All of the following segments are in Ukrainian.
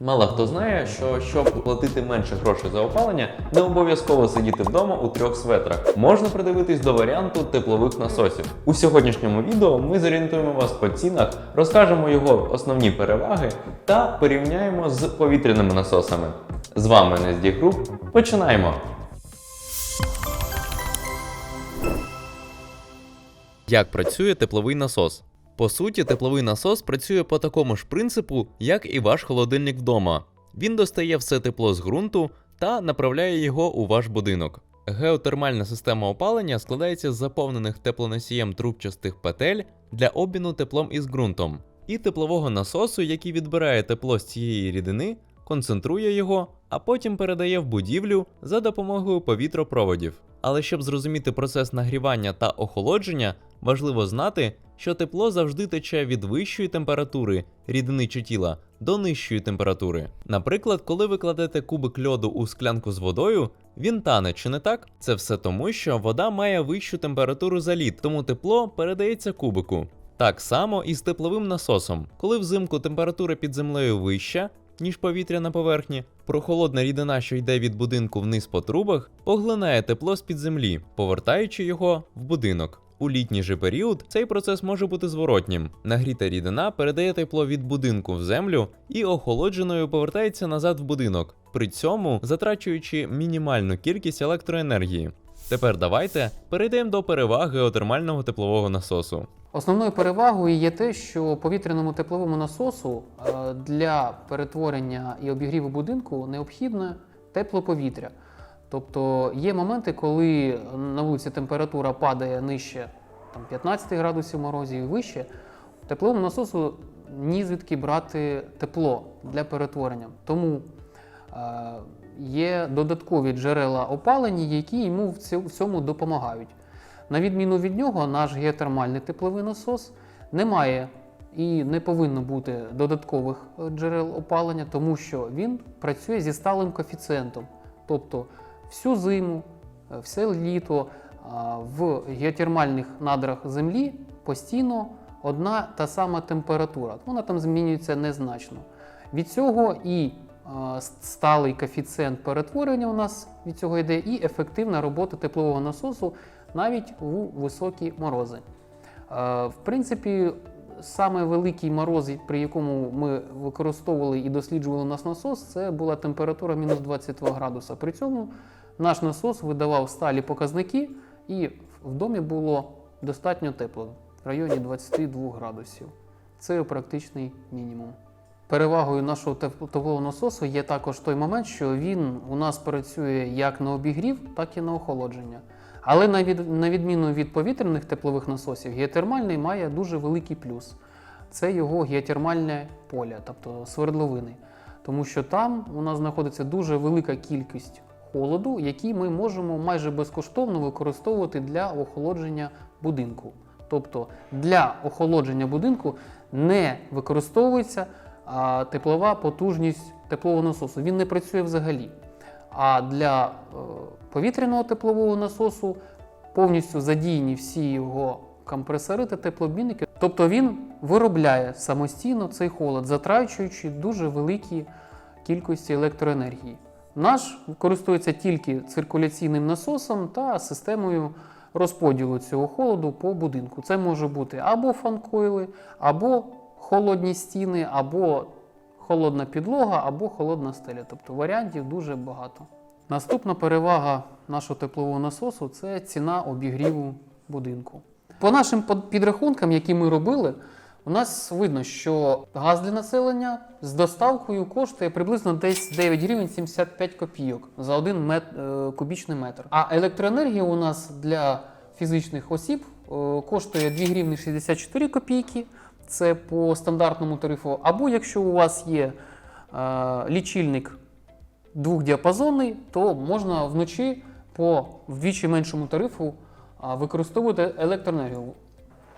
Мало хто знає, що щоб платити менше грошей за опалення, не обов'язково сидіти вдома у трьох светрах. Можна придивитись до варіанту теплових насосів. У сьогоднішньому відео ми зорієнтуємо вас по цінах, розкажемо його основні переваги та порівняємо з повітряними насосами. З вами NSD Group. Починаємо! Як працює тепловий насос? По суті, тепловий насос працює по такому ж принципу, як і ваш холодильник вдома. Він достає все тепло з ґрунту та направляє його у ваш будинок. Геотермальна система опалення складається з заповнених теплоносієм трубчастих петель для обміну теплом із ґрунтом, і теплового насосу, який відбирає тепло з цієї рідини, концентрує його, а потім передає в будівлю за допомогою повітропроводів. Але щоб зрозуміти процес нагрівання та охолодження, важливо знати, що тепло завжди тече від вищої температури рідини чи тіла до нижчої температури. Наприклад, коли ви кладете кубик льоду у склянку з водою, він тане, чи не так? Це все тому, що вода має вищу температуру за лід, тому тепло передається кубику. Так само і з тепловим насосом. Коли взимку температура під землею вища, ніж повітря на поверхні, прохолодна рідина, що йде від будинку вниз по трубах, поглинає тепло з-під землі, повертаючи його в будинок. У літній же період цей процес може бути зворотнім. Нагріта рідина передає тепло від будинку в землю і охолодженою повертається назад в будинок, при цьому затрачуючи мінімальну кількість електроенергії. Тепер давайте перейдемо до переваг геотермального теплового насосу. Основною перевагою є те, що повітряному тепловому насосу е, для перетворення і обігріву будинку необхідне тепле повітря. Тобто є моменти, коли на вулиці температура падає нижче там, 15 градусів морозів і вище, тепловому насосу ні звідки брати тепло для перетворення. Тому є додаткові джерела опалення, які йому в цьому- допомагають. На відміну від нього, наш геотермальний тепловий насос не має і не повинно бути додаткових е, джерел опалення, тому що він працює зі сталим коефіцієнтом. Тобто всю зиму, е, все літо в геотермальних надрах Землі постійно одна та сама температура. Вона там змінюється незначно. Від цього і сталий коефіцієнт перетворення у нас від цього йде, і ефективна робота теплового насосу навіть у високі морози. Е, В принципі, саме великий мороз, при якому ми використовували і досліджували наш насос, це була температура мінус 22 градуса. При цьому наш насос видавав сталі показники, і в домі було достатньо тепло в районі 22 градусів. Це практичний мінімум. Перевагою нашого теп- теплового насосу є також той момент, що він у нас працює як на обігрів, так і на охолодження. Але на відміну від повітряних теплових насосів, геотермальний має дуже великий плюс. Це його геотермальне поле, тобто свердловини. Тому що там у нас знаходиться дуже велика кількість холоду, який ми можемо майже безкоштовно використовувати для охолодження будинку. Тобто для охолодження будинку не використовується а, теплова потужність теплового насосу. Він не працює взагалі. А для е, повітряного теплового насосу повністю задіяні всі його компресори та теплообмінники. Тобто він виробляє самостійно цей холод, затрачуючи дуже великі кількості електроенергії. Наш користується тільки циркуляційним насосом та системою розподілу цього холоду по будинку. Це може бути або фанкойли, або холодні стіни, або холодна підлога, або холодна стеля. Тобто варіантів дуже багато. Наступна перевага нашого теплового насосу це ціна обігріву будинку. По нашим підрахункам, які ми робили, у нас видно, що газ для населення з доставкою коштує приблизно десь 9 гривень 75 копійок за один мет, е, кубічний метр. А електроенергія у нас для фізичних осіб е, коштує 2 гривні 64 копійки. Це по стандартному тарифу. Або якщо у вас є е, лічильник двохдіапазонний, то можна вночі по вдвічі меншому тарифу використовувати електроенергію.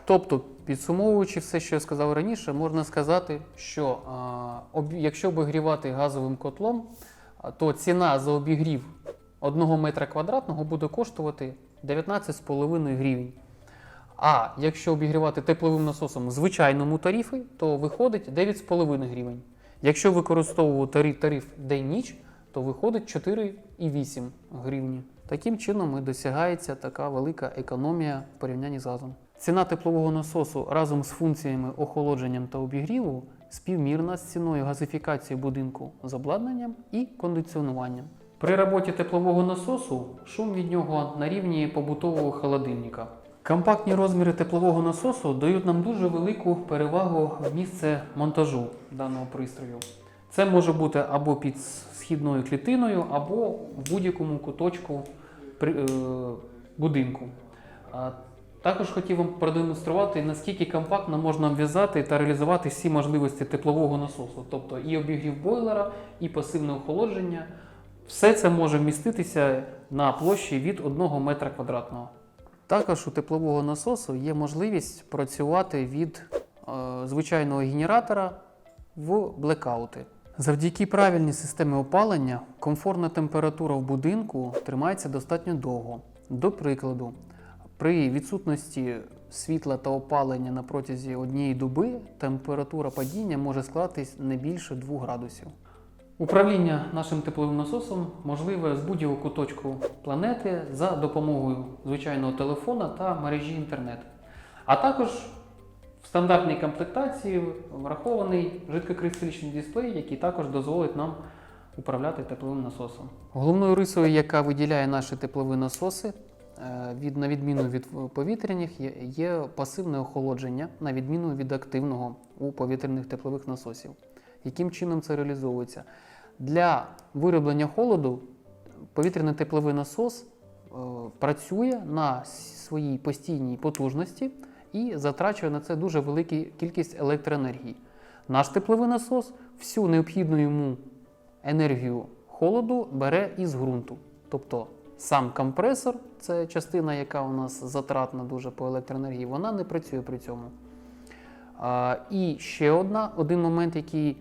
Тобто, підсумовуючи все, що я сказав раніше, можна сказати, що а, якщо обігрівати газовим котлом, то ціна за обігрів 1 метра квадратного буде коштувати 19,5 гривень. А якщо обігрівати тепловим насосом звичайному тарифі, то виходить 9,5 гривень. Якщо використовувати тариф день-ніч, то виходить 4,8 гривні. Таким чином і досягається така велика економія в порівнянні з газом. Ціна теплового насосу разом з функціями охолодженням та обігріву співмірна з ціною газифікації будинку з обладнанням і кондиціонуванням. При роботі теплового насосу шум від нього на рівні побутового холодильника. Компактні розміри теплового насосу дають нам дуже велику перевагу в місце монтажу даного пристрою. Це може бути або під східною клітиною, або в будь-якому куточку е, будинку. Також хотів вам продемонструвати, наскільки компактно можна обв'язати та реалізувати всі можливості теплового насосу, тобто і обігрів бойлера, і пасивне охолодження. Все це може вміститися на площі від 1 метра квадратного. Також у теплового насосу є можливість працювати від е, звичайного генератора в блекаути. Завдяки правильній системі опалення комфортна температура в будинку тримається достатньо довго. До прикладу, при відсутності світла та опалення на протязі однієї доби температура падіння може складатись не більше 2 градусів. Управління нашим тепловим насосом можливе з будь-якого куточку планети за допомогою звичайного телефона та мережі інтернет. А також в стандартній комплектації врахований жидкокристалічний дисплей, який також дозволить нам управляти тепловим насосом. Головною рисою, яка виділяє наші теплові насоси, е, від, на відміну від повітряних, є, є пасивне охолодження, на відміну від активного у повітряних теплових насосів. Яким чином це реалізовується? Для вироблення холоду повітряний тепловий насос е, працює на своїй постійній потужності і затрачує на це дуже велику кількість електроенергії. Наш тепловий насос всю необхідну йому енергію холоду бере із ґрунту. Тобто сам компресор, це частина, яка у нас затратна дуже по електроенергії, вона не працює при цьому. І ще одна, один момент, який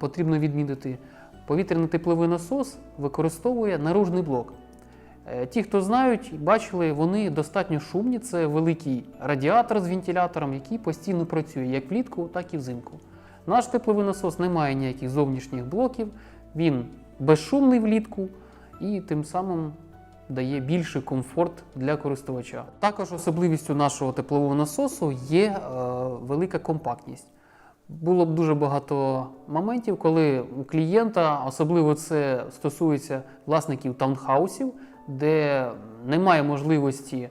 потрібно відмітити: повітряний тепловий насос використовує наружний блок. Е, Ті, хто знають, бачили, вони достатньо шумні. Це великий радіатор з вентилятором, який постійно працює як влітку, так і взимку. Наш тепловий насос не має ніяких зовнішніх блоків, він безшумний влітку і тим самим дає більший комфорт для користувача. Також особливістю нашого теплового насосу є е, велика компактність. Було б дуже багато моментів, коли у клієнта, особливо це стосується власників таунхаусів, де немає можливості е,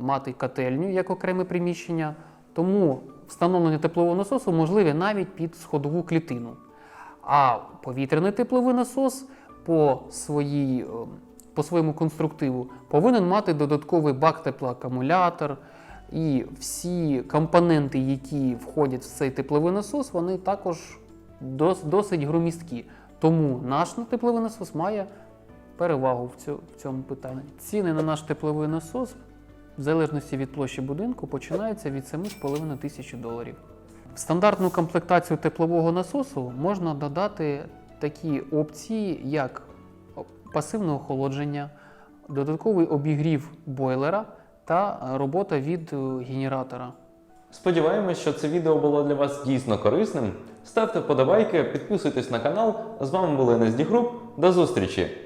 мати котельню як окреме приміщення, тому встановлення теплового насосу можливе навіть під сходову клітину. А повітряний тепловий насос по, своїй, е, по своєму конструктиву повинен мати додатковий бак теплоакумулятор. І всі компоненти, які входять в цей тепловий насос, вони також дос- досить громісткі. Тому наш тепловий насос має перевагу в цьо- в цьому питанні. Ціни на наш тепловий насос, в залежності від площі будинку, починаються від 7,5 тисяч доларів. В стандартну комплектацію теплового насосу можна додати такі опції, як пасивне охолодження, додатковий обігрів бойлера та робота від е, генератора. Сподіваємось, що це відео було для вас дійсно корисним. Ставте вподобайки, підписуйтесь на канал. З вами були NSD Group. До зустрічі!